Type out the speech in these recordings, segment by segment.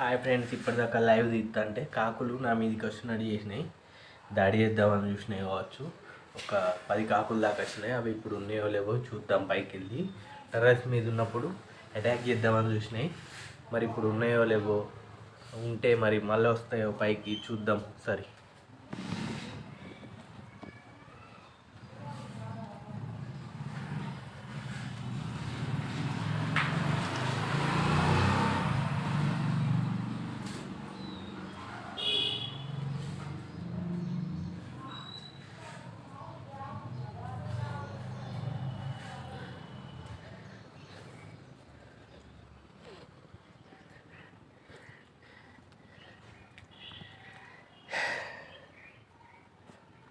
Hi friends ఇప్పటిదాకా live తీస్తా అంటే కాకులు నా మీదకి వచ్చినట్టు చేసినాయి. దాడి చేద్దామని చూసినాయి కావచ్చు. ఒక పది కాకులు దాకా వచ్చినాయి. అవి ఇప్పుడు ఉన్నాయో లేవో చూద్దాం పైకి వెళ్ళి టెర్రస్ మీద ఉన్నప్పుడు అటాక్ చేద్దామని చూసినాయి. మరి ఇప్పుడు ఉన్నాయో లేవో ఉంటే మరి మళ్ళీ వస్తాయో పైకి చూద్దాం. సరే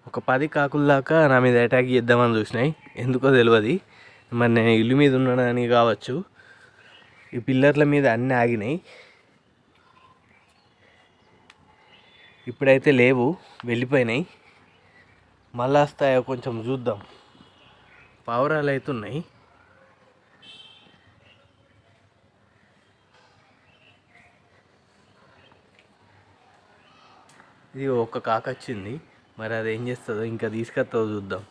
ఒక పది కాకుల దాకా నా మీద అటాక్ చేద్దామని చూసినాయి. ఎందుకో తెలియదు మరి నేను ఇల్లు మీద ఉన్నానని కావచ్చు. ఈ పిల్లర్ల మీద అన్నీ ఆగినాయి. ఇప్పుడైతే లేవు వెళ్ళిపోయినాయి. మళ్ళా వస్తాయో కొంచెం చూద్దాం. పావురాలు అయితే ఉన్నాయి. ఇది ఒక కాక వచ్చింది. మరి అది ఏం చేస్తుందో ఇంకా తీసుకొస్తా చూద్దాం.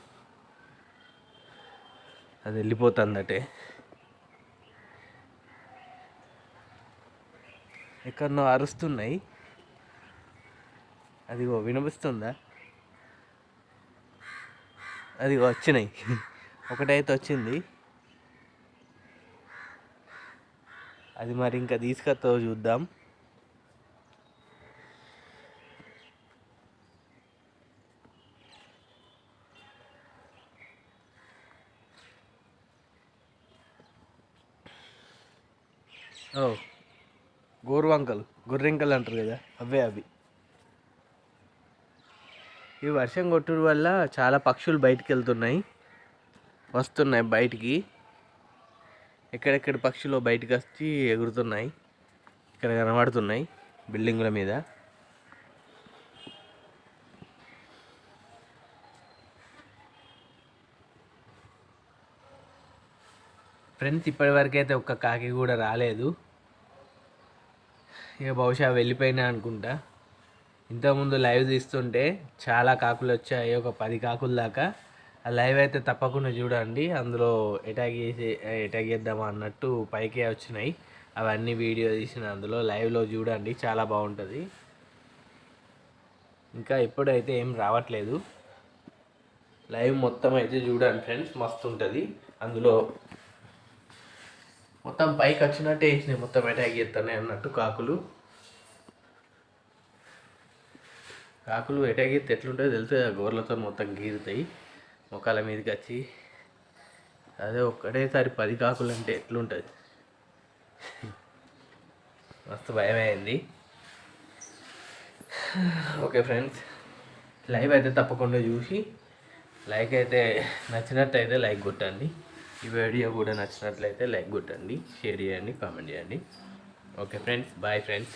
అది వెళ్ళిపోతుందటే. ఎక్కడనో అరుస్తున్నాయి. అదిగో వినిపిస్తుందా? అదిగో వచ్చినాయి. ఒకటైతే వచ్చింది. అది మరి ఇంకా తీసుకొస్తా చూద్దాం. గోరువంకలు గొర్రెంకలు అంటారు కదా అవే అవి. ఈ వర్షం కొట్టుడు వల్ల చాలా పక్షులు బయటికి వెళ్తున్నాయి. వస్తున్నాయి బయటికి. ఎక్కడెక్కడ పక్షులు బయటకు వచ్చి ఎగురుతున్నాయి. ఇక్కడ కనబడుతున్నాయి బిల్డింగుల మీద. ఫ్రెండ్స్ ఇప్పటివరకు అయితే ఒక్క కాకి కూడా రాలేదు. ఇక బహుశా వెళ్ళిపోయినా అనుకుంటా. ఇంతకుముందు లైవ్ తీస్తుంటే చాలా కాకులు వచ్చాయి ఒక పది కాకుల దాకా. ఆ లైవ్ అయితే తప్పకుండా చూడండి అందులో అటాక్ చేసి అటాక్ చేద్దామా అన్నట్టు పైకే వచ్చినాయి. అవన్నీ వీడియో తీసిన అందులో లైవ్లో చూడండి చాలా బాగుంటుంది. ఇంకా ఇప్పుడైతే ఏం రావట్లేదు. లైవ్ మొత్తం అయితే చూడండి ఫ్రెండ్స్ మస్తు ఉంటుంది. అందులో మొత్తం పైకి వచ్చినట్టే వేసినాయి మొత్తం అటాక్ చేస్తున్నాయి అన్నట్టు కాకులు. కాకులు అటాక్ చేస్తే ఎట్లుంటుందో తెలుసు గోర్లతో మొత్తం గీరుతాయి మొక్కల మీదకి వచ్చి. అదే ఒక్కటేసారి పది కాకులు అంటే ఎట్లుంటుంది? మస్తు భయం అయింది. ఓకే ఫ్రెండ్స్ లైవ్ అయితే తప్పకుండా చూసి లైక్ అయితే నచ్చినట్టయితే లైక్ కొట్టండి. ఈ వీడియో కూడా నచ్చినట్లయితే లైక్ కొట్టండి షేర్ చేయండి కామెంట్ చేయండి. Okay friends bye friends.